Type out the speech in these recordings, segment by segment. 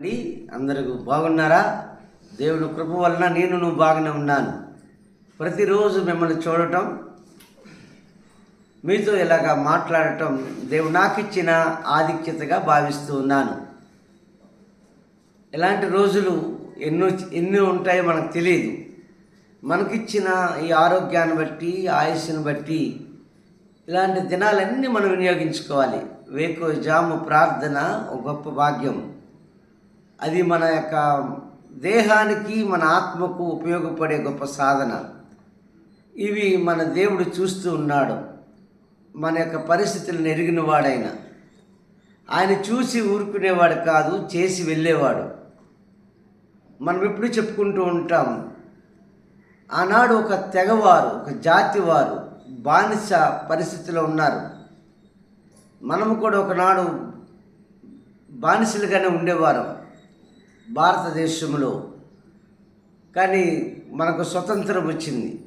అండి అందరూ బాగున్నారా? దేవుడు కృప వలన నేను నువ్వు బాగానే ఉన్నాను. ప్రతిరోజు మిమ్మల్ని చూడటం మీతో ఇలాగా మాట్లాడటం దేవుడు నాకు ఇచ్చిన ఆధిక్యతగా భావిస్తూ ఉన్నాను. ఇలాంటి రోజులు ఎన్నో ఎన్ని ఉంటాయో మనకు తెలియదు. మనకిచ్చిన ఈ ఆరోగ్యాన్ని బట్టి ఆయుష్ని బట్టి ఇలాంటి దినాలన్నీ మనం వినియోగించుకోవాలి. వేకో జాము ప్రార్థన ఒక గొప్ప భాగ్యం. అది మన యొక్క దేహానికి మన ఆత్మకు ఉపయోగపడే గొప్ప సాధన. ఇవి మన దేవుడు చూస్తూ ఉన్నాడు. మన యొక్క పరిస్థితులను ఎరిగిన వాడైన. ఆయన చూసి ఊరుకునేవాడు కాదు చేసి వెళ్ళేవాడు. మనం ఎప్పుడు చెప్పుకుంటూ ఉంటాం ఆనాడు ఒక తెగవారు ఒక జాతి వారు బానిస పరిస్థితిలో ఉన్నారు. మనము కూడా ఒకనాడు బానిసలుగానే ఉండేవారం. భారతదేశంలో. కానీ మనకు స్వతంత్రం వచ్చింది.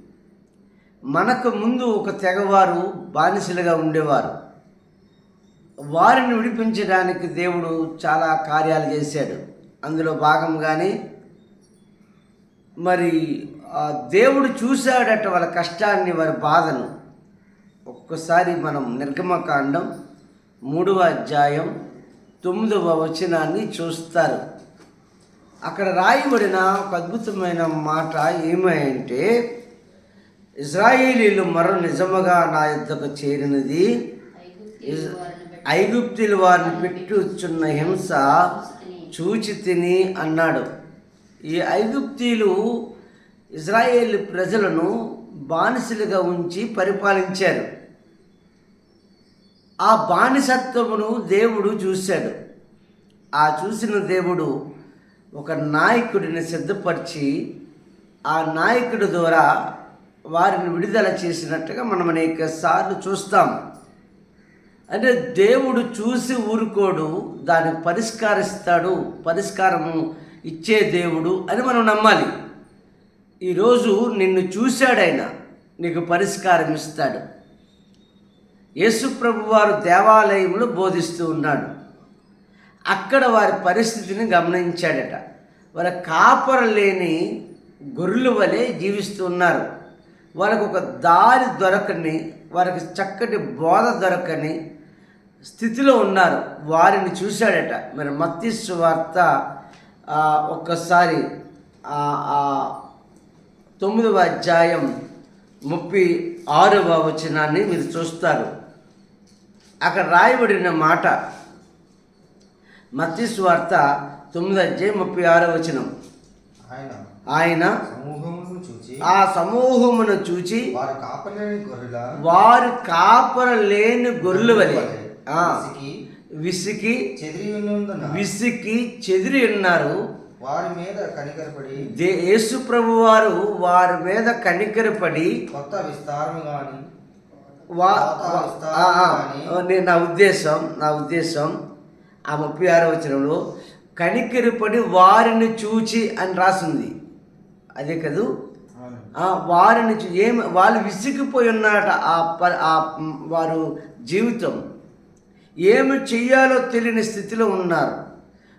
మనకు ముందు ఒక తెగవారు బానిసలుగా ఉండేవారు. వారిని విడిపించడానికి దేవుడు చాలా కార్యాలు చేశాడు. అందులో భాగంగానే మరి ఆ దేవుడు చూశాడట వాళ్ళ కష్టాన్ని వారి బాధను. ఒక్కసారి మనం నిర్గమకాండం మూడవ అధ్యాయం తొమ్మిదవ వచనాన్ని చూస్తారు. అక్కడ రాయబడిన ఒక అద్భుతమైన మాట ఏమంటే ఇజ్రాయేలీలు మరో నిజముగా నా యుద్ధకు చేరినది ఐగుప్తులు వారిని పెట్టుచున్న హింస చూచి తిని అన్నాడు. ఈ ఐగుప్తీలు ఇజ్రాయేల్ ప్రజలను బానిసలుగా ఉంచి పరిపాలించారు. ఆ బానిసత్వమును దేవుడు చూశాడు. ఆ చూసిన దేవుడు ఒక నాయకుడిని సిద్ధపరిచి ఆ నాయకుడి ద్వారా వారిని విడుదల చేసినట్టుగా మనం అనేక సార్లు చూస్తాం. అంటే దేవుడు చూసి ఊరుకోడు దాన్ని పరిష్కరిస్తాడు పరిష్కారము ఇచ్చే దేవుడు అని మనం నమ్మాలి. ఈరోజు నిన్ను చూశాడైనా నీకు పరిష్కారం ఇస్తాడు. యేసుప్రభు వారు దేవాలయంలో బోధిస్తూ ఉన్నాడు. అక్కడ వారి పరిస్థితిని గమనించాడట. వాళ్ళ కాపర లేని గొర్రెలు వలె జీవిస్తూ ఉన్నారు. వాళ్ళకు ఒక దారి దొరకని వారికి చక్కటి బోధ దొరకని స్థితిలో ఉన్నారు. వారిని చూశాడట. మరి మత్తిస్సు వార్త ఒక్కసారి తొమ్మిదవ అధ్యాయం ముప్పై ఆరవ వచనాన్ని మీరు చూస్తారు. అక్కడ రాయబడిన మాట మత్తిస్సు వార్త తొమ్మిది అధ్యాయం ముప్పై ఆరవ వచనం. ఆయన ఆయన సమూహమును చూచి ఆ సమూహమును చూచి వారి కాపలేని గొర్రెల వలె విసికి విసికి చెదిరి ఉన్నందున విసికి చెదిరి ఉన్నారు. వారి మీద కనికరపడి యేసు ప్రభు వారు వారి మీద కనికరపడి కొత్త విస్తారం నేను నా ఉద్దేశం నా ఉద్దేశం ఆ ముప్పై ఆరో వచనంలో కనికరపడి వారిని చూచి అని రాసింది. అదే కదూ? వారిని చూ- ఏమి వాళ్ళు విసిగిపోయి ఉన్నారట ఆ వారు జీవితం. ఏమి చెయ్యాలో తెలియని స్థితిలో ఉన్నారు.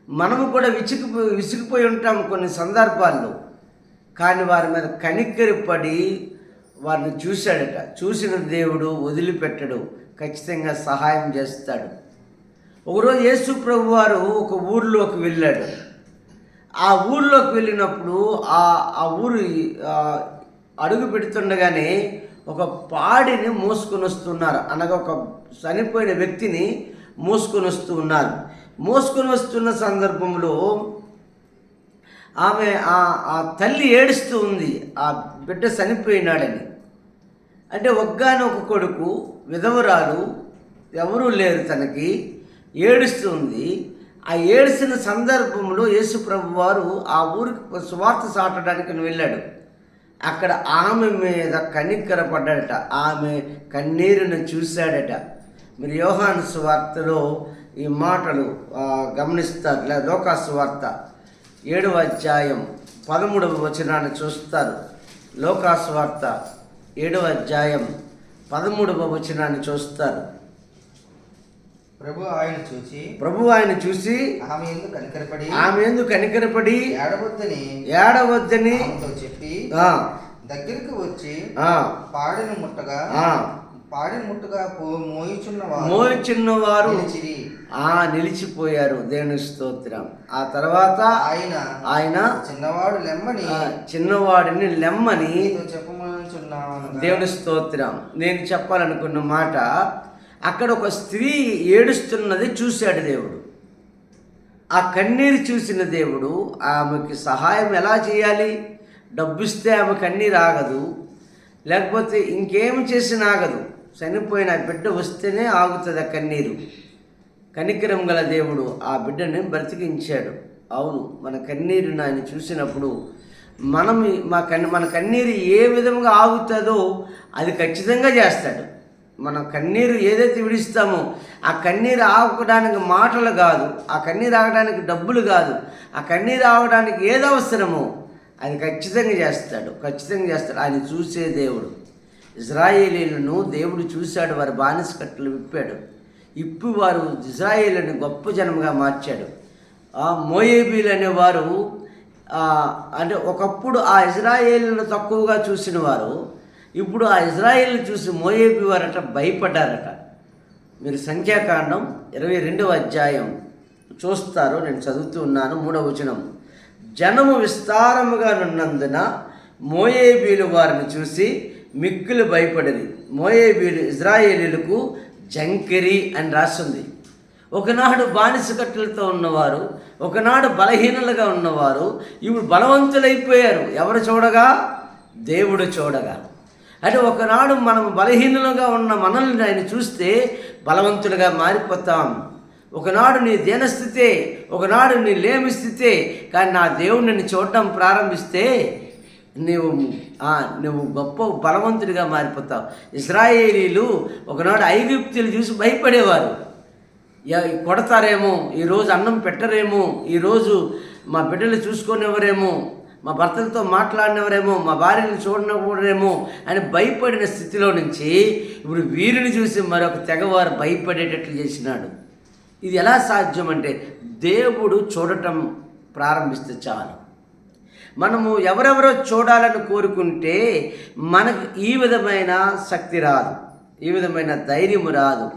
మనము కూడా విసిగిపో విసిగిపోయి ఉంటాం కొన్ని సందర్భాల్లో. కానీ వారి మీద కనికరిపడి వారిని చూశాడట. చూసిన దేవుడు వదిలిపెట్టడు. ఖచ్చితంగా సహాయం చేస్తాడు. ఒకరోజు యేసు ప్రభు వారు ఒక ఊరిలోకి వెళ్ళాడు. ఆ ఊర్లోకి వెళ్ళినప్పుడు ఆ ఆ ఊరు అడుగు పెడుతుండగానే ఒక పాడిని మోసుకొని వస్తున్నారు. అనగా ఒక చనిపోయిన వ్యక్తిని మోసుకొని వస్తూ ఉన్నారు. మోసుకొని వస్తున్న సందర్భంలో ఆమె ఆ ఆ తల్లి ఏడుస్తూ ఉంది. ఆ బిడ్డ చనిపోయినాడని. అంటే ఒగ్గానొక ఒక కొడుకు విధవరాలు ఎవరూ లేరు తనకి. ఏడుస్తుంది. ఆ ఏడిసిన సందర్భంలో యేసుప్రభు వారు ఆ ఊరికి సువార్త సాటడానికి వెళ్ళాడు. అక్కడ ఆమె మీద కనిక్కరపడ్డాడట ఆమె కన్నీరును చూశాడట. మీరు యోహాను సువార్తలో ఈ మాటలు గమనిస్తారు. లేదా లోకా సువార్త ఏడవ అధ్యాయం పదమూడవ వచనాన్ని చూస్తారు. లోకా సువార్త ఏడవ అధ్యాయం పదమూడవ వచనాన్ని చూస్తారు. ప్రభు ఆయన చూచి ప్రభు ఆయన చూసి ఆమె ఎందుకు కనికరపడి ఆమె ఎందుకు కనికరపడి ఏడవద్దని ఏడవద్దని చెప్పి దగ్గరికి వచ్చి ఆ, పాడిని ముట్టగా ఆ, పాడిని ముట్టగా పో- మోయుచున్న వారు. ఆ నిలిచిపోయారు. దేవుని స్తోత్రం. ఆ తర్వాత ఆయన ఆయన చిన్నవాడు లెమ్మని చిన్నవాడిని లెమ్మని చెప్పమనుచున్నాను. దేవుని స్తోత్రం. నేను చెప్పాలనుకున్న మాట అక్కడ ఒక స్త్రీ ఏడుస్తున్నది చూశాడు దేవుడు. ఆ కన్నీరు చూసిన దేవుడు ఆమెకి సహాయం ఎలా చేయాలి? డబ్బిస్తే ఆమె కన్నీరు ఆగదు. లేకపోతే ఇంకేం చేసినా ఆగదు. చనిపోయిన బిడ్డ వస్తేనే ఆగుతుంది ఆ కన్నీరు. కనికరం గల దేవుడు ఆ బిడ్డని బ్రతికించాడు. అవును మన కన్నీరుని ఆయన చూసినప్పుడు మనం మా కన్ మన కన్నీరు ఏ విధంగా ఆగుతుందో అది ఖచ్చితంగా చేస్తాడు. మన కన్నీరు ఏదైతే విడిస్తామో ఆ కన్నీరు ఆగడానికి మాటలు కాదు ఆ కన్నీరు ఆగడానికి డబ్బులు కాదు ఆ కన్నీరు ఆగడానికి ఏది అవసరమో అది ఖచ్చితంగా చేస్తాడు ఖచ్చితంగా చేస్తాడు. ఆయన చూసే దేవుడు. ఇజ్రాయేలీలను దేవుడు చూశాడు వారి బానిస కట్టలు విప్పాడు. ఇప్పు వారు ఇజ్రాయేలీని గొప్ప జనముగా మార్చాడు. ఆ మోయేబీలు అనేవారు అంటే ఒకప్పుడు ఆ ఇజ్రాయేలును తక్కువగా చూసిన వారు ఇప్పుడు ఆ ఇజ్రాయిల్ని చూసి మోయేబీ వారట భయపడ్డారట. మీరు సంఖ్యాకాండం ఇరవై రెండవ అధ్యాయం చూస్తారు నేను చదువుతూ ఉన్నాను మూడవ వచనం. జనము విస్తారముగా నున్నందున మోయేబీలు వారిని చూసి మిక్కులు భయపడింది మోయేబీలు ఇజ్రాయేలీలకు జంకిరి అని రాస్తుంది ఒకనాడు బానిసకట్టలతో ఉన్నవారు ఒకనాడు బలహీనులుగా ఉన్నవారు ఇప్పుడు బలవంతులైపోయారు. ఎవరు చూడగా? దేవుడు చూడగా. అంటే ఒకనాడు మనం బలహీనులుగా ఉన్న మనల్ని ఆయన చూస్తే బలవంతుడిగా మారిపోతాం. ఒకనాడు నీ దీనస్థితే ఒకనాడు నీ లేమి స్థితే కానీ నా దేవుడు నిన్ను చూడటం ప్రారంభిస్తే నీవు నువ్వు గొప్ప బలవంతుడిగా మారిపోతావు. ఇస్రాయేలీలు ఒకనాడు ఐగుప్తులు చూసి భయపడేవారు. కొడతారేమో ఈరోజు అన్నం పెట్టరేమో ఈరోజు మా బిడ్డలు చూసుకునేవరేమో మా భర్తలతో మాట్లాడినవరేమో మా భార్యను చూడనివ్వరేమో అని భయపడిన స్థితిలో నుంచి ఇప్పుడు వీరిని చూసి మరొక తెగవారు భయపడేటట్లు చేసినాడు. ఇది ఎలా సాధ్యం అంటే దేవుడు చూడటం ప్రారంభిస్తే చాలు. మనము ఎవరెవరో చూడాలని కోరుకుంటే మనకు ఈ విధమైన శక్తి రాదు ఈ విధమైన ధైర్యం రాదు.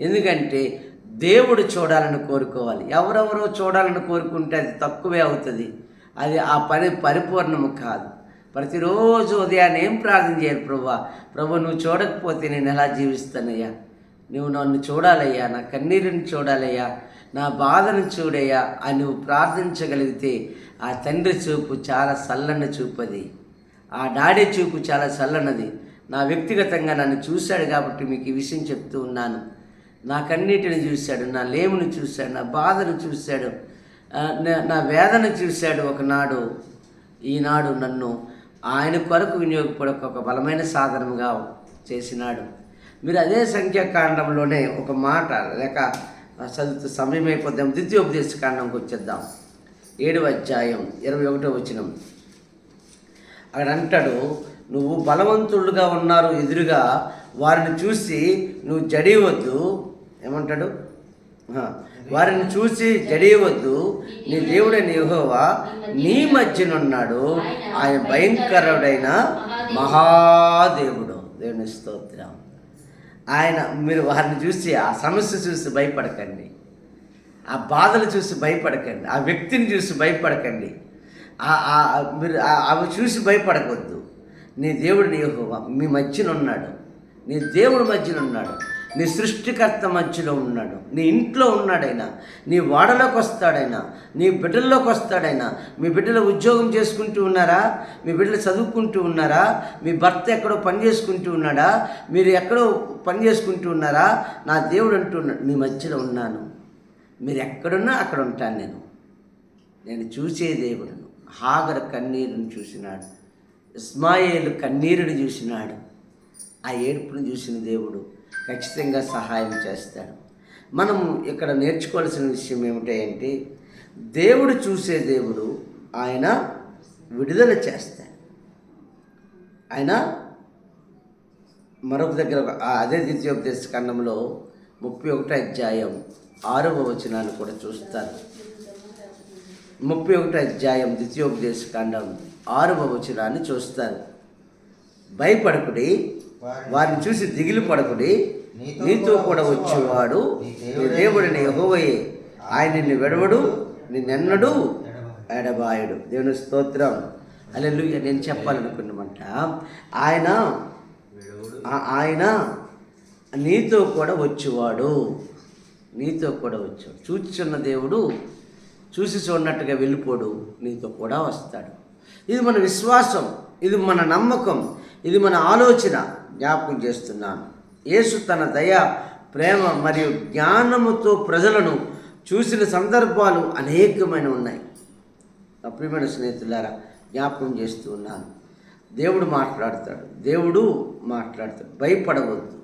ఎందుకంటే దేవుడు చూడాలని కోరుకోవాలి. ఎవరెవరో చూడాలని కోరుకుంటే అది తక్కువే అవుతుంది. అది ఆ పని పరిపూర్ణము కాదు. ప్రతిరోజు ఉదయాన్నే ఏం ప్రార్థన చేయాలి ప్రభా? ప్రభు నువ్వు చూడకపోతే నేను ఎలా జీవిస్తానయ్యా? నువ్వు నన్ను చూడాలయ్యా నా కన్నీరుని చూడాలయ్యా నా బాధను చూడయ్యా అని నువ్వు ప్రార్థించగలిగితే ఆ తండ్రి చూపు చాలా చల్లని చూపు అది ఆ డాడీ చూపు చాలా చల్లనది. నా వ్యక్తిగతంగా నన్ను చూశాడు కాబట్టి మీకు ఈ విషయం చెప్తూ ఉన్నాను. నా కన్నీటిని చూశాడు నా లేముని చూశాడు నా బాధను చూశాడు. నా- వేదన చూశాడు ఒకనాడు. ఈనాడు నన్ను ఆయన కొరకు వినియోగపడే ఒక బలమైన సాధనముగా చేసినాడు. మీరు అదే సంఖ్యాకాండంలోనే ఒక మాట లేక చదువుతూ సమయం అయిపోద్దాం ద్వితీయోపదేశ కాండంకి వచ్చేద్దాం. ఏడవ అధ్యాయం ఇరవై ఒకటో వచనం. అక్కడ అంటాడు నువ్వు బలవంతులుగా ఉన్నారు ఎదురుగా వారిని చూసి నువ్వు జడివద్దు ఏమంటాడు? వారిని చూసి జడియవద్దు. నీ దేవుడైన యహోవా నీ మధ్యనున్నాడు. ఆయన భయంకరుడైన మహాదేవుడు. దేవుని స్తోత్రం. ఆయన మీరు వారిని చూసి ఆ సమస్య చూసి భయపడకండి. ఆ బాధలు చూసి భయపడకండి. ఆ వ్యక్తిని చూసి భయపడకండి. మీరు అవి చూసి భయపడకూడదు నీ దేవుడు నీ మీ మధ్యన ఉన్నాడు నీ దేవుడి మధ్యన ఉన్నాడు నీ సృష్టికర్త మధ్యలో ఉన్నాడు. నీ ఇంట్లో ఉన్నాడైనా నీ వాడలోకి వస్తాడైనా నీ బిడ్డల్లోకి వస్తాడైనా మీ బిడ్డలు ఉద్యోగం చేసుకుంటూ ఉన్నారా? మీ బిడ్డలు చదువుకుంటూ ఉన్నారా? మీ భర్త ఎక్కడో పని చేసుకుంటూ ఉన్నాడా? మీరు ఎక్కడో పని చేసుకుంటూ ఉన్నారా? నా దేవుడు అంటున్నాడు మీ మధ్యలో ఉన్నాను. మీరు ఎక్కడున్నా అక్కడ ఉంటాను నేను. నేను చూసే దేవుడును. హాగర కన్నీరుని చూసినాడు. ఇస్మాయేలు కన్నీరుని చూసినాడు. ఆ ఏడుపును చూసిన దేవుడు ఖచ్చితంగా సహాయం చేస్తాడు మనం ఇక్కడ నేర్చుకోవాల్సిన విషయం ఏమిటంటే దేవుడు చూసే దేవుడు ఆయన విడుదల చేస్తాడు. ఆయన మరొక దగ్గర అదే ద్వితీయోపదేశ ఖండంలో ముప్పై ఒకటో అధ్యాయం ఆరవ వచనాన్ని కూడా చూస్తారు. ముప్పై ఒకటో అధ్యాయం ద్వితీయోపదేశ కాండం ఆరవ వచనాన్ని చూస్తారు. భయపడకుడి వారిని చూసి దిగులు పడకుడి. నీతో కూడా వచ్చేవాడు. నీ దేవుడిని యెహోవయే. ఆయన నిన్ను విడవడు నిన్నెన్నడు ఎడబాయుడు. దేవుని స్తోత్రం. అల్లెలుయ్య నేను చెప్పాలనుకున్నామంట ఆయన ఆయన నీతో కూడా వచ్చేవాడు. నీతో కూడా వచ్చాడు చూచుచున్న దేవుడు చూసి చూడనట్టుగా వెళ్ళిపోడు. నీతో కూడా వస్తాడు. ఇది మన విశ్వాసం. ఇది మన నమ్మకం. ఇది మన ఆలోచన. జ్ఞాపకం చేస్తున్నాను. యేసు తన దయ ప్రేమ మరియు జ్ఞానముతో ప్రజలను చూసిన సందర్భాలు అనేకమైన ఉన్నాయి. అప్రియమైన స్నేహితులారా జ్ఞాపకం చేస్తూ ఉన్నాను. దేవుడు మాట్లాడతాడు. దేవుడు మాట్లాడతాడు. భయపడవద్దు.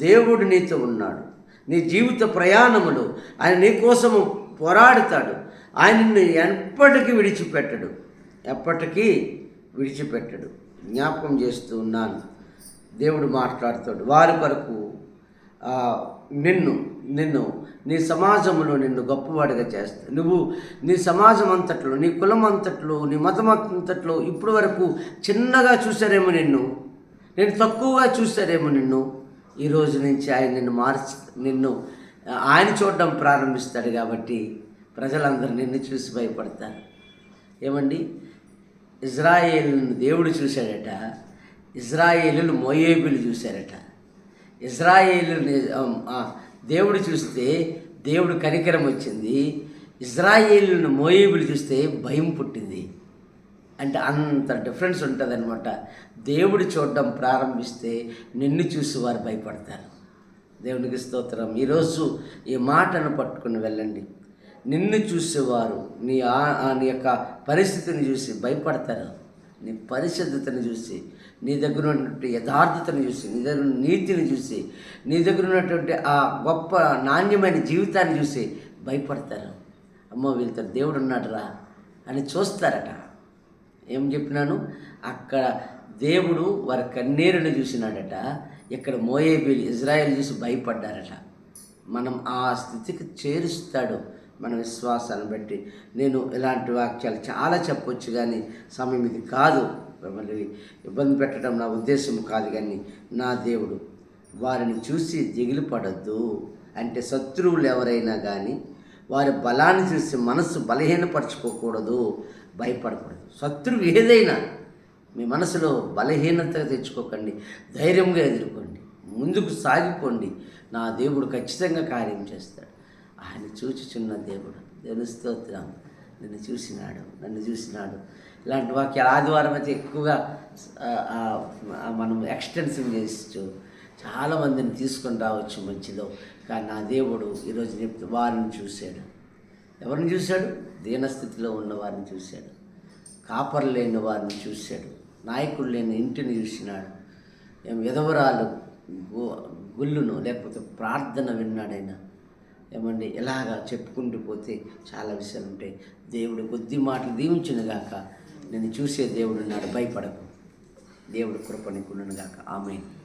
దేవుడు నీతో ఉన్నాడు. నీ జీవిత ప్రయాణములు ఆయన నీ కోసము పోరాడుతాడు. ఆయన ఎప్పటికీ విడిచిపెట్టడు. ఎప్పటికీ విడిచిపెట్టడు. జ్ఞాపకం చేస్తూ ఉన్నాను. దేవుడు మాట్లాడుతాడు. వారి కొరకు నిన్ను నిన్ను నీ సమాజంలో నిన్ను గొప్పవాడిగా చేస్తా. నువ్వు నీ సమాజం అంతట్లో నీ కులం అంతట్లో నీ మతం అంతట్లో ఇప్పటి వరకు చిన్నగా చూసారేమో నిన్ను నేను తక్కువగా చూశారేమో నిన్ను. ఈ రోజు నుంచి ఆయన నిన్ను మార్చి నిన్ను ఆయన చూడడం ప్రారంభిస్తాడు కాబట్టి ప్రజలందరూ నిన్ను చూసి భయపడతారు. ఏమండి? ఇజ్రాయేలును దేవుడు చూశాడట. ఇజ్రాయేలీలు మోయేబిలు చూశారట. ఇజ్రాయేలుని దేవుడు చూస్తే దేవుడు కనికరం వచ్చింది. ఇజ్రాయేలును మోయేబులు చూస్తే భయం పుట్టింది. అంటే అంత డిఫరెన్స్ ఉంటుంది దేవుడు చూడడం ప్రారంభిస్తే నిన్ను చూసి వారు భయపడతారు. దేవునికి స్తోత్రం. ఈరోజు ఈ మాటను పట్టుకుని వెళ్ళండి. నిన్ను చూసేవారు నీ ఆ నీ యొక్క పరిస్థితిని చూసి భయపడతారు. నీ పరిశుద్ధతను చూసి నీ దగ్గర ఉన్నటువంటి యథార్థతను చూసి నీ దగ్గర నీతిని చూసి నీ దగ్గర ఉన్నటువంటి ఆ గొప్ప నాణ్యమైన జీవితాన్ని చూసి భయపడతారు. అమ్మో వీళ్ళతో దేవుడు ఉన్నాడురా అని చూస్తారట. ఏం చెప్పినాను? అక్కడ దేవుడు వారి కన్నీరుని చూసినాడట. ఇక్కడ మోయేబీలు ఇజ్రాయెల్ చూసి భయపడ్డారట. మనం ఆ స్థితికి చేరుస్తాడు. మన విశ్వాసాన్ని బట్టి. నేను ఇలాంటి వాక్యాలు చాలా చెప్పొచ్చు కానీ సమయం ఇది కాదు. మిమ్మల్ని ఇబ్బంది పెట్టడం నా ఉద్దేశం కాదు కానీ నా దేవుడు వారిని చూసి దిగులు పడద్దు అంటే శత్రువులు ఎవరైనా కానీ వారి బలాన్ని చూసి మనస్సు బలహీనపరచుకోకూడదు భయపడకూడదు. శత్రువు ఏదైనా మీ మనసులో బలహీనత తెచ్చుకోకండి ధైర్యంగా ఎదుర్కోండి ముందుకు సాగిపోండి. నా దేవుడు ఖచ్చితంగా కార్యం చేస్తాడు. ఆయన చూచుచున్న దేవుడు. దేవుని స్తోత్రం. నిన్ను చూసినాడు నన్ను చూసినాడు. ఇలాంటి వాక్యాలు ఆదివారం అయితే ఎక్కువగా మనం ఎక్స్టెన్సివ్ చేస్తూ చాలామందిని తీసుకొని రావచ్చు మంచిలో కానీ నా దేవుడు ఈరోజు చెప్తే వారిని చూశాడు. ఎవరిని చూశాడు? దీనస్థితిలో ఉన్న వారిని చూశాడు. కాపర్ లేని వారిని చూశాడు. నాయకుడు లేని ఇంటిని చూసినాడు. ఏం విధవరాలు గుళ్ళును లేకపోతే ప్రార్థన విన్నాడైనా ఏమండి ఇలాగా చెప్పుకుంటూ పోతే చాలా విషయాలు ఉంటాయి. దేవుడు కొద్ది మాటలు దీవించినగాక నేను చూసే దేవుడు ఉన్నాడు భయపడకు. దేవుడు కృపణికుడును గాక. ఆమె